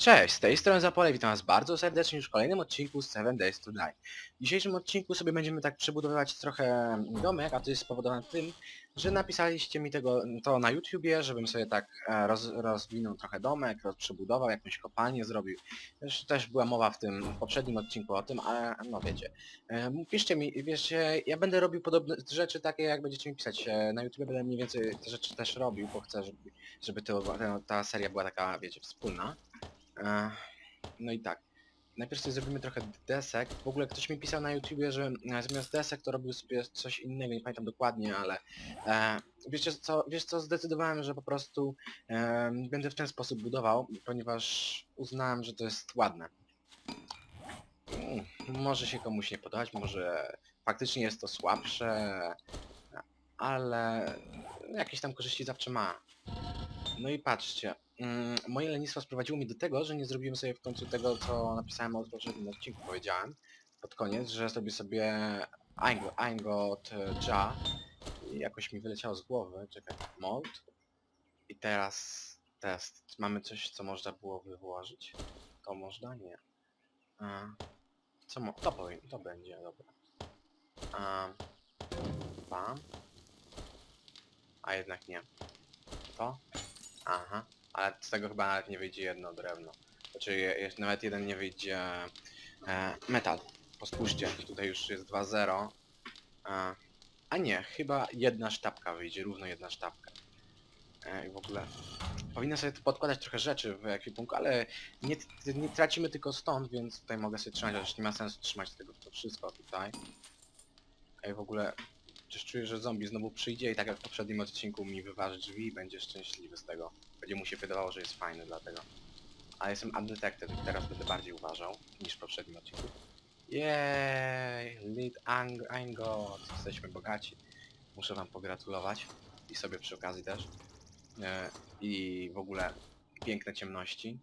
Cześć, z tej strony Zapole, witam was bardzo serdecznie już w kolejnym odcinku z 7 Days to Die. W dzisiejszym odcinku sobie będziemy tak przebudowywać trochę domek, a to jest spowodowane tym, że napisaliście mi tego to na YouTubie, żebym sobie tak e, roz, rozwinął trochę domek, przebudował, jakąś kopalnię zrobił. Też, też była mowa w tym poprzednim odcinku o tym, ale no wiecie. E, Piszcie mi, wiecie, ja będę robił podobne rzeczy takie jak będziecie mi pisać. E, Na YouTubie będę mniej więcej te rzeczy też robił, bo chcę, żeby, żeby to, ta seria była taka, wiecie, wspólna. E, No i tak. Najpierw sobie zrobimy trochę desek. W ogóle ktoś mi pisał na YouTubie, że e, zamiast desek to robił sobie coś innego, nie pamiętam dokładnie, ale e, co, wiesz co, zdecydowałem, że po prostu e, będę w ten sposób budował, ponieważ uznałem, że to jest ładne. Mm, Może się komuś nie podobać, może faktycznie jest to słabsze, ale jakieś tam korzyści zawsze ma. No i patrzcie, moje lenistwo sprowadziło mnie do tego, że nie zrobiłem sobie w końcu tego, co napisałem o poprzednim odcinku, powiedziałem pod koniec, że zrobię sobie Eingo- Eingot e, Ja i jakoś mi wyleciało z głowy, czekaj, mod i teraz test. Mamy coś, co można było wyłożyć? To można? Nie. A, co mo... To powiem, to będzie, dobra. A, dwa. A jednak nie. To? Aha, ale z tego chyba nawet nie wyjdzie jedno drewno. Znaczy nawet jeden nie wyjdzie e, metal. Pospójrzcie, tutaj już jest 2-0. E, a nie, chyba jedna sztabka wyjdzie, równo jedna sztabka. E, I w ogóle powinno sobie podkładać trochę rzeczy w ekwipunku, ale nie, nie tracimy tylko stąd, więc tutaj mogę sobie trzymać, chociaż nie ma sensu trzymać tego to wszystko tutaj. Ej, w ogóle Czyż czuję, że zombie znowu przyjdzie i tak jak w poprzednim odcinku mi wyważy drzwi i będzie szczęśliwy z tego. Będzie mu się wydawało, że jest fajny dlatego. A jestem undetected i teraz będę bardziej uważał niż w poprzednim odcinku. Jej, lead ang Angot, jesteśmy bogaci. Muszę wam pogratulować i sobie przy okazji też. E, I w ogóle piękne ciemności.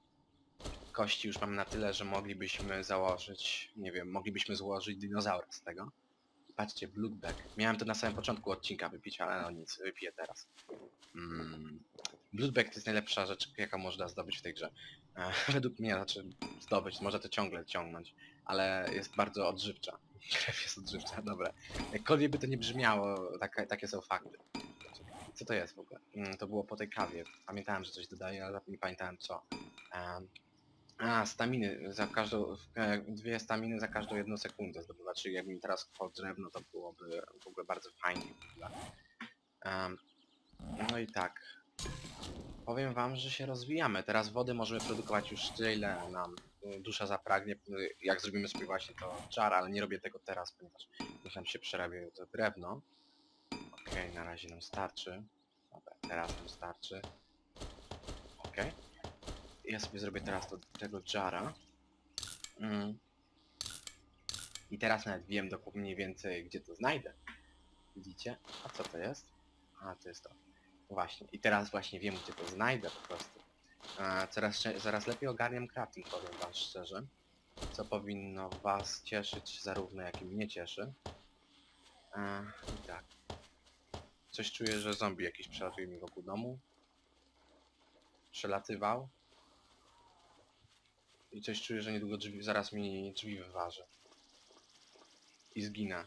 Kości już mamy na tyle, że moglibyśmy założyć, nie wiem, moglibyśmy złożyć dinozaura z tego. Patrzcie, Bloodback. Miałem to na samym początku odcinka wypić, ale no nic, wypiję teraz. Mm. Bloodback to jest najlepsza rzecz, jaka można zdobyć w tej grze. E, według mnie, znaczy zdobyć, można to ciągle ciągnąć, ale jest bardzo odżywcza. Krew jest odżywcza, dobra. Jakkolwiek by to nie brzmiało, takie są fakty. Co to jest w ogóle? Mm, to było po tej kawie. Pamiętałem, że coś dodaję, ale nie pamiętałem co. A, staminy. Za każdą, e, dwie staminy za każdą jedną sekundę zdobywa. Czyli jakbym teraz kopał drewno, to byłoby w ogóle bardzo fajnie. no i tak. Powiem wam, że się rozwijamy. Teraz wody możemy produkować już tyle, nam y, dusza zapragnie. Y, Jak zrobimy sobie właśnie to czar, ale nie robię tego teraz, ponieważ już nam się przerabia to drewno. Okej, na razie nam starczy. Dobra, teraz nam starczy. Okej. Ja sobie zrobię teraz to, tego jara. Mm. I teraz nawet wiem dokładnie mniej więcej gdzie to znajdę. Widzicie? A co to jest? A to jest to. Właśnie. I teraz właśnie wiem gdzie to znajdę po prostu. A, coraz, coraz lepiej ogarniam crafting, powiem wam szczerze. Co powinno was cieszyć zarówno jak i mnie cieszy. I tak. Coś czuję, że zombie jakiś przelatuje mi wokół domu. Przelatywał. I coś czuję, że niedługo drzwi, zaraz mi drzwi wyważy. I zginę.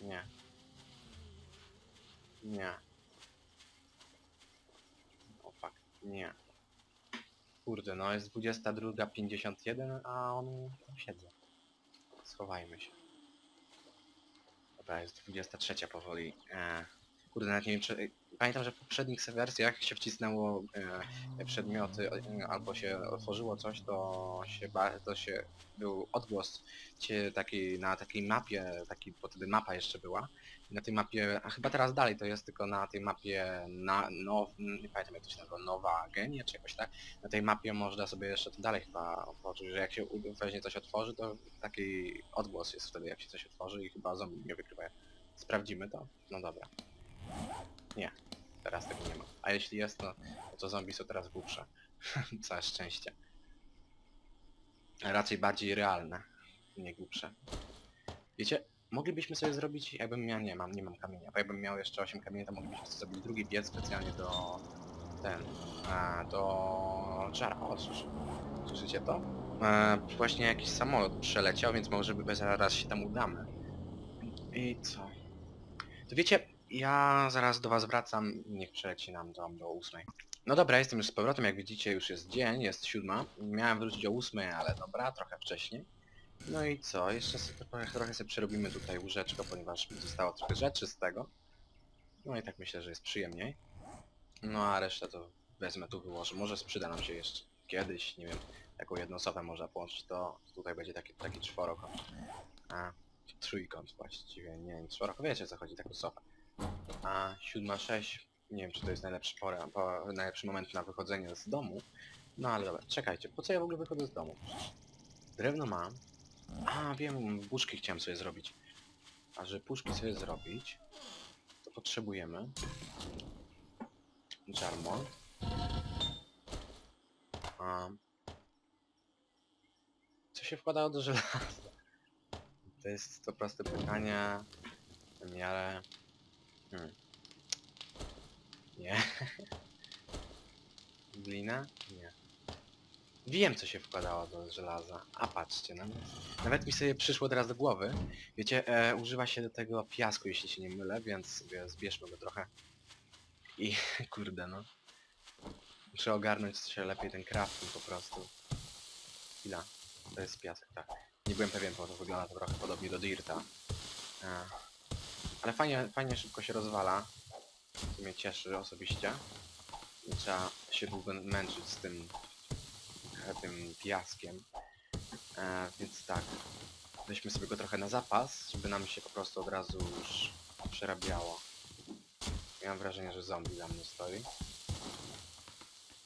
Nie. Nie. O fuck. Nie. Kurde, no jest 22.51, a on tam siedzę. Schowajmy się. Dobra, jest 23 powoli. E, kurde, nawet nie wiem czy... Pamiętam, że w poprzednich wersjach się wcisnęło e, przedmioty e, albo się otworzyło coś, to się, się był odgłos taki, na takiej mapie, taki, bo wtedy mapa jeszcze była. Na tej mapie, a chyba teraz dalej to jest tylko na tej mapie na, nie pamiętam jak to się nazywa, Nowa Genie czy jakoś tak. Na tej mapie można sobie jeszcze to dalej chyba otworzyć, że jak się weźmie coś otworzy, to taki odgłos jest wtedy jak się coś otworzy i chyba zombie mnie wykrywa. Sprawdzimy to? No dobra. Nie, teraz tego nie ma. A jeśli jest, to, to zombie są teraz głupsze. Całe szczęście. Raczej bardziej realne, nie głupsze. Wiecie, moglibyśmy sobie zrobić, jakbym miał, nie mam, nie mam kamienia, bo jakbym miał jeszcze 8 kamieni, to moglibyśmy sobie zrobić drugi piec specjalnie do, ten, a, do żara. O, słyszy, słyszycie to? E, właśnie jakiś samolot przeleciał, więc może by zaraz się tam udamy. I co? To wiecie, ja zaraz do was wracam, niech przeleci nam do, do ósmej. No dobra, jestem już z powrotem, jak widzicie już jest dzień, jest siódma. Miałem wrócić o ósmej, ale dobra, trochę wcześniej. No i co, jeszcze sobie, trochę, sobie przerobimy tutaj łóżeczko, ponieważ zostało trochę rzeczy z tego. No i tak myślę, że jest przyjemniej. No a resztę to wezmę tu wyłożę. Może sprzyda nam się jeszcze kiedyś, nie wiem, taką jedną osobę można połączyć, to tutaj będzie taki, taki czworokąt. A, trójkąt właściwie, nie wiem, czworokąt, wiecie co chodzi, taką sofę. A siódma, sześć, nie wiem czy to jest najlepszy pora, po, najlepszy moment na wychodzenie z domu. No ale dobra, czekajcie, po co ja w ogóle wychodzę z domu? Drewno mam. A, wiem, puszki chciałem sobie zrobić. A żeby puszki sobie zrobić, to potrzebujemy Jarmol. A... Co się wkładało do żelaza? To jest to proste pytanie. Miarę... Hmm. Nie. Glina? Nie. Wiem co się wkładało do żelaza. A patrzcie, nawet, nawet mi sobie przyszło teraz do głowy. Wiecie, e, używa się do tego piasku, jeśli się nie mylę, więc sobie zbierzmy go trochę. I kurde no. Muszę ogarnąć się lepiej ten crafting po prostu. Chwila. To jest piasek, tak. Nie byłem pewien, bo to wygląda to trochę podobnie do Dirta. Ale fajnie, fajnie szybko się rozwala. To mnie cieszy osobiście. Nie trzeba się długo męczyć z tym, e, tym piaskiem. E, więc tak. Weźmy sobie go trochę na zapas, żeby nam się po prostu od razu już przerabiało. Mam wrażenie, że zombie za mną stoi.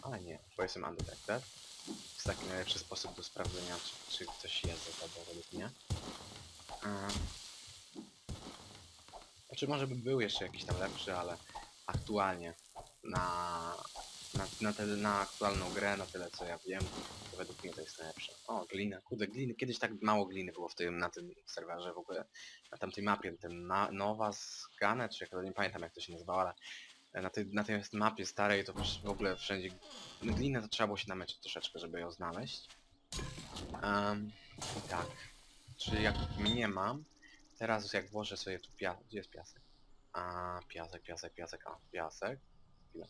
Ale nie, bo jestem undetected. Jest taki najlepszy sposób do sprawdzenia, czy, czy coś jest za tobą według mnie. Eee. Znaczy może by był jeszcze jakiś tam lepszy, ale aktualnie na, na, na, te, na aktualną grę, na tyle co ja wiem, to według mnie to jest najlepsze. O, glina, kurde, gliny, kiedyś tak mało gliny było w tym, na tym serwerze w ogóle, na tamtej mapie, ten na, Nowa Scanner, czy jak to nie pamiętam jak to się nazywało, ale na tej, na tej mapie starej to w ogóle wszędzie glinę to trzeba było się namęczyć troszeczkę, żeby ją znaleźć. Um, tak, czyli jak nie mam, teraz jak włożę sobie tu piasek, gdzie jest piasek? A, piasek, piasek, piasek, a, piasek. Chwilę.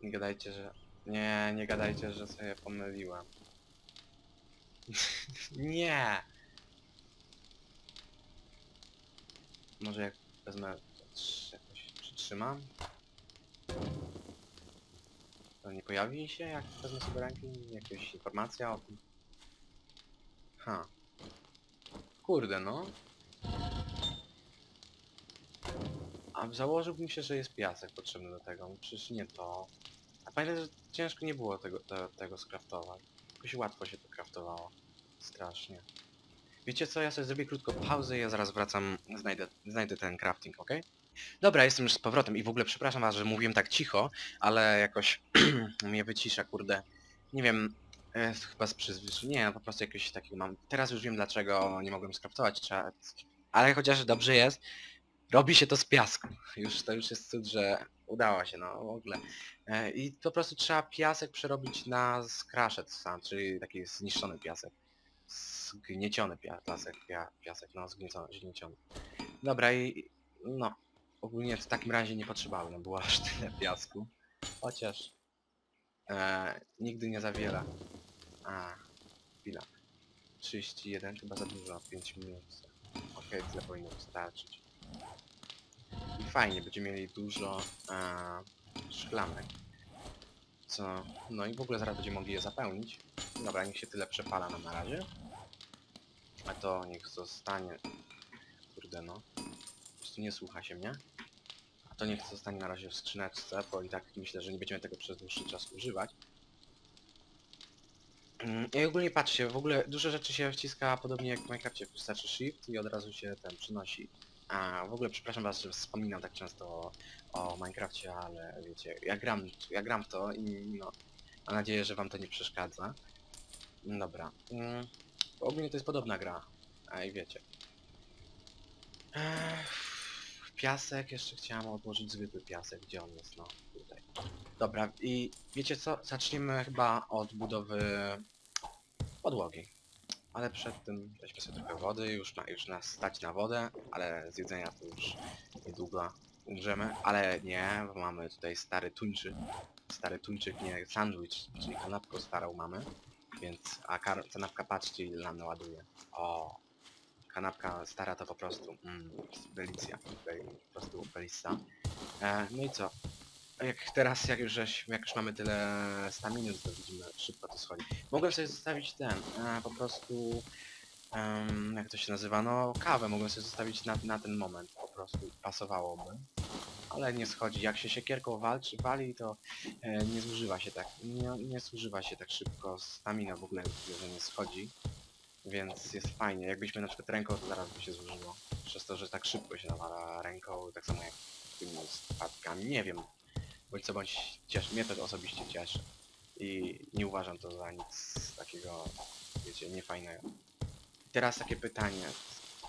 Nie gadajcie, że... Nie, nie gadajcie, że sobie pomyliłem. nie! Może jak wezmę... to trz- jakoś przytrzymam? To nie pojawi się, jak wezmę sobie rękę jakaś informacja o tym? Ha. Kurde no. A założyłbym się, że jest piasek potrzebny do tego. No Przecież nie to. A pamiętaj, że ciężko nie było tego, te, tego skraftować. Jakoś łatwo się to kraftowało. Strasznie. Wiecie co, ja sobie zrobię krótko pauzę i ja zaraz wracam, znajdę, znajdę ten crafting, ok? Dobra, jestem już z powrotem i w ogóle przepraszam was, że mówiłem tak cicho, ale jakoś mnie wycisza, kurde. Nie wiem, e, chyba z przyzwyczajenia, nie, po prostu jakiegoś takiego mam. Teraz już wiem dlaczego nie mogłem skraftować, trzeba... Ale chociaż dobrze jest, robi się to z piasku. Już to już jest cud, że udało się, no w ogóle. E, I po prostu trzeba piasek przerobić na skraszet sam, czyli taki zniszczony piasek. Zgnieciony pia piasek, pia piasek, no zgnieciony, zgnieciony. Dobra i no, ogólnie w takim razie nie potrzebowałem, było aż tyle piasku. Chociaż e, nigdy nie za wiele. A, chwila. 31 chyba za dużo, 5 minut. Okej, tyle powinno wystarczyć. Fajnie, będziemy mieli dużo e, szklanek. Co? No i w ogóle zaraz będziemy mogli je zapełnić. Dobra, niech się tyle przepala nam na razie. A to niech zostanie... Kurde no. Po prostu nie słucha się mnie. A to niech zostanie na razie w skrzyneczce, bo i tak myślę, że nie będziemy tego przez dłuższy czas używać. Mm, I ogólnie patrzcie, w ogóle dużo rzeczy się wciska podobnie jak w Minecrafcie, wystarczy Shift i od razu się ten przynosi. A w ogóle przepraszam was, że wspominam tak często o, o Minecrafcie, ale wiecie, ja gram, ja gram w to i no, mam nadzieję, że wam to nie przeszkadza. Dobra. Mm, ogólnie to jest podobna gra, a i wiecie. Ech, piasek, jeszcze chciałem odłożyć zwykły piasek, gdzie on jest, no, tutaj. Dobra, i wiecie co? Zaczniemy chyba od budowy podłogi. Ale przed tym weźmy sobie trochę wody, już, na, już nas stać na wodę, ale z jedzenia to już niedługo umrzemy. Ale nie, bo mamy tutaj stary tuńczyk. Stary tuńczyk, nie sandwich, czyli kanapkę starą mamy. Więc, a kanapka patrzcie ile nam naładuje. O, kanapka stara to po prostu, mm, delicja, po prostu belissa. E, no i co? Jak teraz, jak już, jak już mamy tyle staminy, to widzimy, szybko to schodzi. Mogłem sobie zostawić ten, e, po prostu, jak to się nazywa, no kawę mogłem sobie zostawić na, na ten moment, po prostu pasowałoby. Ale nie schodzi, jak się siekierką walczy, wali, to e, nie zużywa się tak, nie, nie zużywa się tak szybko, stamina w ogóle że nie schodzi. Więc jest fajnie, jakbyśmy na przykład ręką, to zaraz by się zużyło. Przez to, że tak szybko się nawala ręką, tak samo jak tymi spadkami, nie wiem. Bądź co bądź cieszy, mnie to osobiście cieszy. I nie uważam to za nic takiego, wiecie, niefajnego. Teraz takie pytanie.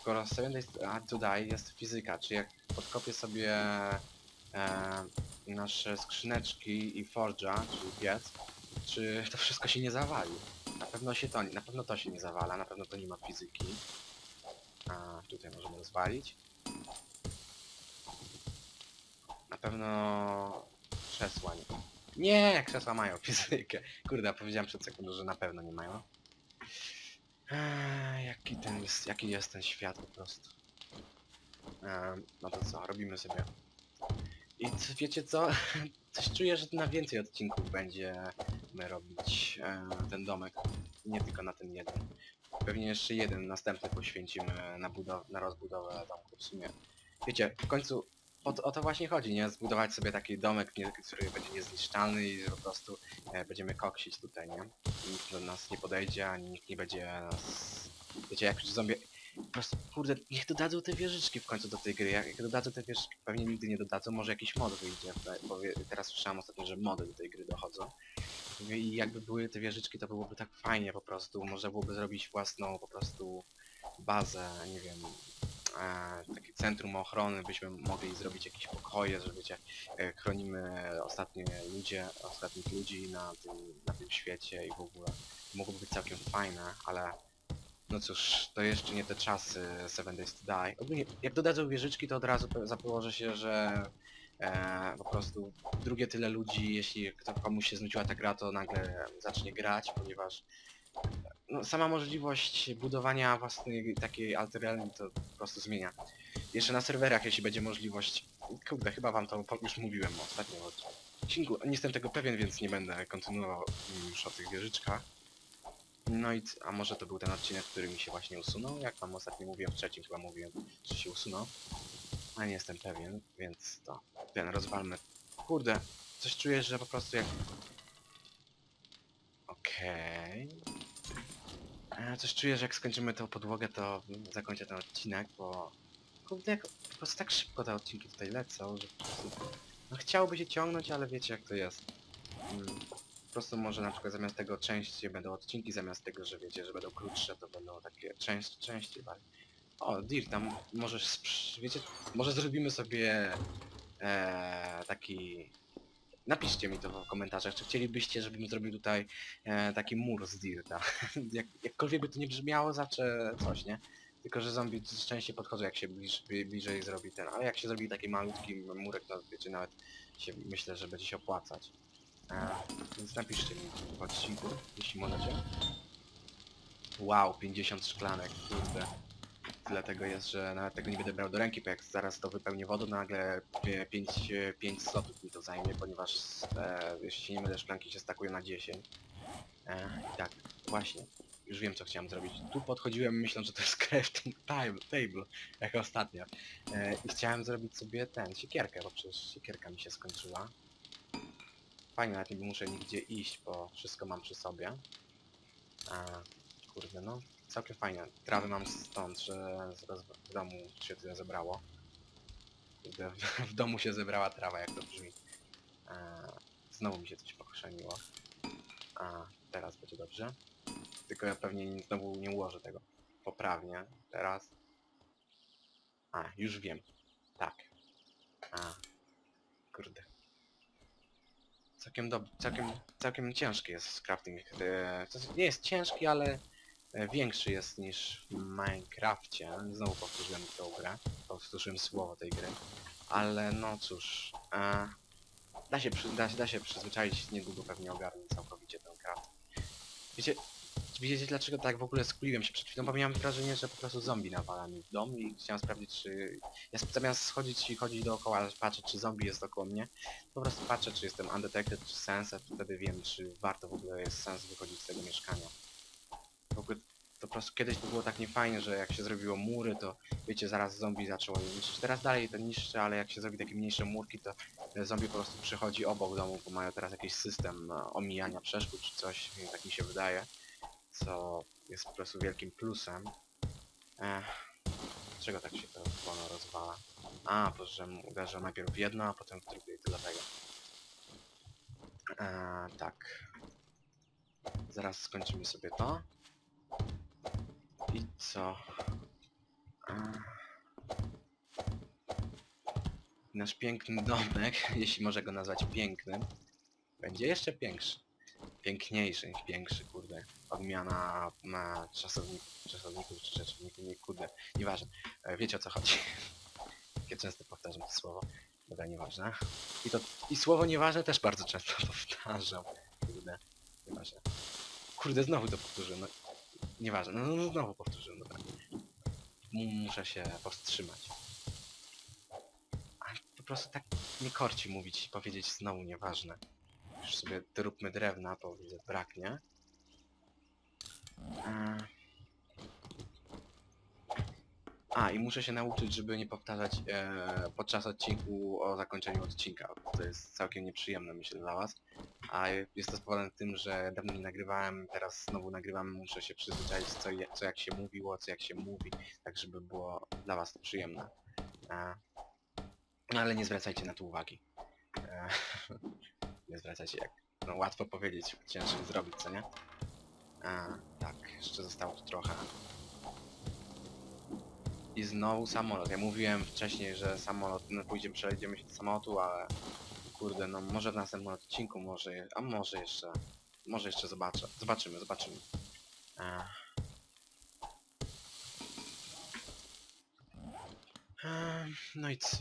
Skoro Seven Days a tutaj jest fizyka, czy jak podkopię sobie e, nasze skrzyneczki i forge'a, czyli piec, czy to wszystko się nie zawali? Na pewno się to, na pewno to się nie zawala, na pewno to nie ma fizyki. A tutaj możemy rozwalić. Na pewno krzesła nie. Krzesła mają fizykę. Kurde, powiedziałem przed sekundą, że na pewno nie mają. Eee, jaki ten jest, jaki jest ten świat po prostu. Eee, no to co, robimy sobie. I co, wiecie co? Coś czuję, że na więcej odcinków będziemy robić e, ten domek. Nie tylko na ten jeden. Pewnie jeszcze jeden następny poświęcimy na, na rozbudowę domku w sumie. Wiecie, w końcu o to, o to właśnie chodzi, nie? Zbudować sobie taki domek, nie, który będzie niezniszczalny i po prostu e, będziemy koksić tutaj, nie? Nikt do nas nie podejdzie, ani nikt nie będzie nas... Wiecie, jak już zombie... Po prostu, kurde, niech dodadzą te wieżyczki w końcu do tej gry. Jak jak dodadzą te wieżyczki, pewnie nigdy nie dodadzą, może jakiś mod wyjdzie, bo teraz słyszałem ostatnio, że mody do tej gry dochodzą. Mówię, I jakby były te wieżyczki, to byłoby tak fajnie po prostu. Można byłoby zrobić własną po prostu bazę, nie wiem, e, takie centrum ochrony, byśmy mogli zrobić jakieś pokoje, że wiecie, e, chronimy ostatnie ludzie, ostatnich ludzi na tym, na tym świecie i w ogóle. Mogłoby być całkiem fajne, ale no cóż, to jeszcze nie te czasy Seven Days to Die. Ogólnie, jak dodadzą wieżyczki, to od razu zapołożę się, że e, po prostu drugie tyle ludzi, jeśli kto, komuś się znudziła ta gra, to nagle zacznie grać, ponieważ no, sama możliwość budowania własnej takiej alteralnej to po prostu zmienia. Jeszcze na serwerach, jeśli będzie możliwość... Kurde, chyba wam to już mówiłem ostatnio w odcinku. Nie jestem tego pewien, więc nie będę kontynuował już o tych wieżyczkach. No i a może to był ten odcinek, który mi się właśnie usunął? Jak wam ostatnio mówiłem, w trzecim chyba mówiłem, że się usunął. Ale nie jestem pewien, więc to ten rozwalmy. Kurde, coś czuję, że po prostu jak... Okej. Coś czuję, że jak skończymy tą podłogę, to zakończę ten odcinek, bo... Kurde, jak po prostu tak szybko te odcinki tutaj lecą, że po prostu... No chciałoby się ciągnąć, ale wiecie jak to jest. Mm, po prostu może na przykład zamiast tego częściej będą odcinki, zamiast tego, że wiecie, że będą krótsze, to będą takie część, częściej bardziej. O, Dir, tam możesz, wiecie, może zrobimy sobie e, taki... Napiszcie mi to w komentarzach, czy chcielibyście, żebym zrobił tutaj e, taki mur z Dirta. Jak, jakkolwiek by to nie brzmiało, zawsze coś, nie? Tylko, że zombie częściej podchodzą, jak się bliż, bli- bliżej zrobi ten, ale jak się zrobi taki malutki murek, to wiecie, nawet się, myślę, że będzie się opłacać. E, więc napiszcie mi w odcinku, jeśli możecie. Wow, 50 szklanek, kurde. Tyle tego jest, że nawet tego nie będę brał do ręki, bo jak zaraz to wypełnię wodą, nagle 5, 5 slotów mi to zajmie, ponieważ e, jeśli nie mylę, szklanki się stakują na 10. E, I tak, właśnie. Już wiem co chciałem zrobić. Tu podchodziłem myśląc, że to jest crafting table, table jak ostatnio. E, I chciałem zrobić sobie ten, siekierkę, bo przecież siekierka mi się skończyła. Fajnie, nawet nie muszę nigdzie iść, bo wszystko mam przy sobie. A, kurde no, całkiem fajnie. Trawy mam stąd, że zaraz w domu się tyle zebrało. W, domu się zebrała trawa, jak to brzmi. E, znowu mi się coś pochrzeniło. A, teraz będzie dobrze. Tylko ja pewnie znowu nie ułożę tego poprawnie. Teraz. A, już wiem. Tak. A. Kurde. całkiem, dob- całkiem, całkiem ciężki jest crafting. E, to nie jest ciężki, ale większy jest niż w Minecrafcie. Znowu powtórzyłem tą grę, powtórzyłem słowo tej gry. Ale no cóż, e, da, się, przy- da, da się przyzwyczaić, niedługo pewnie ogarnę całkowicie ten craft. Wiecie, wiecie dlaczego tak w ogóle skuliłem się przed chwilą? Bo miałem wrażenie, że po prostu zombie nawala mi w dom i chciałem sprawdzić, czy... Ja zamiast schodzić i chodzić dookoła, patrzeć, czy zombie jest około mnie, po prostu patrzę, czy jestem undetected, czy sensed, wtedy wiem, czy warto w ogóle jest sens wychodzić z tego mieszkania. W ogóle to po prostu kiedyś to było tak niefajnie, że jak się zrobiło mury, to wiecie, zaraz zombie zaczęło je niszczyć. Teraz dalej to niszczy, ale jak się zrobi takie mniejsze murki, to e, zombie po prostu przychodzi obok domu, bo mają teraz jakiś system e, omijania przeszkód czy coś, tak mi się wydaje, co jest po prostu wielkim plusem. Ech, dlaczego tak się to wolno rozwala? A, bo że uderzę najpierw w jedno, a potem w drugie i to dlatego. Eee, tak. Zaraz skończymy sobie to. I co? Nasz piękny domek, jeśli może go nazwać pięknym, będzie jeszcze większy. Piękniejszy niż większy, kurde. Odmiana na czasowników, czasowników czy rzeczowników, nie kurde. Nieważne. E, Wiecie o co chodzi. Jakie często powtarzam to słowo. Dobra, nieważne. I to i słowo nieważne też bardzo często powtarzam. Kurde, nieważne. Kurde, znowu to powtórzyłem. No, nieważne, no, no znowu powtórzyłem, dobra. M- Muszę się powstrzymać. A po prostu tak nie korci mówić i powiedzieć znowu nieważne. Już sobie doróbmy drewna, bo widzę braknie. Eee. A, i muszę się nauczyć, żeby nie powtarzać e, podczas odcinku o zakończeniu odcinka. To jest całkiem nieprzyjemne, myślę, dla was. A jest to spowodowane tym, że dawno nie nagrywałem, teraz znowu nagrywam, muszę się przyzwyczaić, co, co jak się mówiło, co jak się mówi, tak żeby było dla was to przyjemne. E, ale nie zwracajcie na to uwagi. E, nie zwracajcie jak... No łatwo powiedzieć, ciężko zrobić, co nie? E, tak, jeszcze zostało tu trochę. I znowu samolot. Ja mówiłem wcześniej, że samolot, no pójdziemy, przejdziemy się do samolotu, ale kurde, no może w następnym odcinku, może, a może jeszcze, może jeszcze zobaczę. Zobaczymy, zobaczymy. Ech. No i co?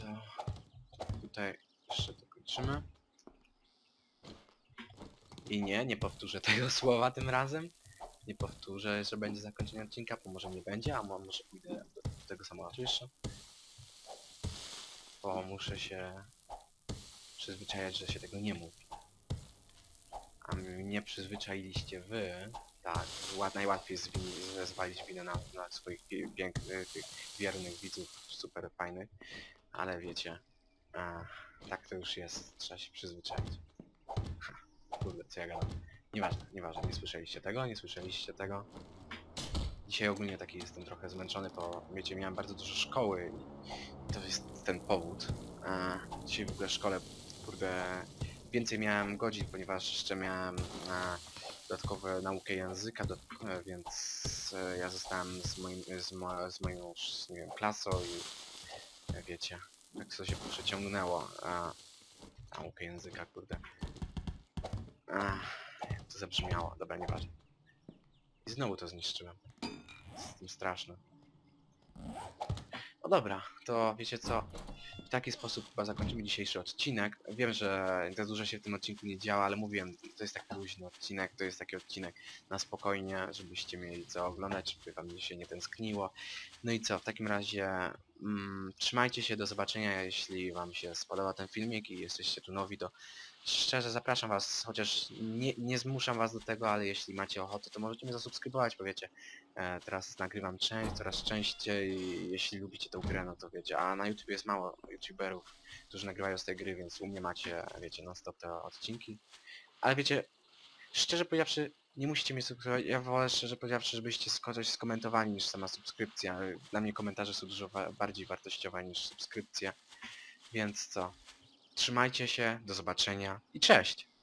Tutaj jeszcze dokończymy. I nie, nie powtórzę tego słowa tym razem. Nie powtórzę, że będzie zakończenie odcinka, bo może nie będzie, a mo- może pójdę tego samolotu jeszcze. Bo muszę się przyzwyczajać, że się tego nie mówi. A mnie przyzwyczailiście wy, tak, ład, najłatwiej zwalić winę na, na swoich pięknych, tych wiernych widzów, super fajnych, ale wiecie, a, tak to już jest, trzeba się przyzwyczaić. Ha, Kurde, co ja gadam. Nieważne, nieważne, nie słyszeliście tego, nie słyszeliście tego. Dzisiaj ogólnie taki jestem trochę zmęczony, bo wiecie, miałem bardzo dużo szkoły i to jest ten powód. A, dzisiaj w ogóle w szkole, kurde, więcej miałem godzin, ponieważ jeszcze miałem e, dodatkowe naukę języka, do, e, więc e, ja zostałem z, moim, z, mo, z moją nie wiem, klasą i e, wiecie, tak to się przeciągnęło. E, naukę języka, kurde. Ach, to zabrzmiało, dobra, nieważne. I znowu to zniszczyłem. Z tym straszne. No dobra, to wiecie co? W taki sposób chyba zakończymy dzisiejszy odcinek. Wiem, że za dużo się w tym odcinku nie działa, ale mówiłem, to jest taki luźny odcinek, to jest taki odcinek na spokojnie, żebyście mieli co oglądać, żeby wam się nie tęskniło. No i co, w takim razie mm, trzymajcie się, do zobaczenia, jeśli wam się spodoba ten filmik i jesteście tu nowi, to szczerze zapraszam was, chociaż nie, nie zmuszam was do tego, ale jeśli macie ochotę, to możecie mnie zasubskrybować, bo wiecie, e, teraz nagrywam część, coraz częściej, jeśli lubicie tę grę, no to wiecie, a na YouTube jest mało youtuberów, którzy nagrywają z tej gry, więc u mnie macie, wiecie, non stop te odcinki, ale wiecie, szczerze powiedziawszy, nie musicie mnie subskrybować, ja wolę szczerze powiedziawszy, żebyście coś skomentowali niż sama subskrypcja, dla mnie komentarze są dużo wa bardziej wartościowe niż subskrypcja, więc co, trzymajcie się, do zobaczenia. I cześć!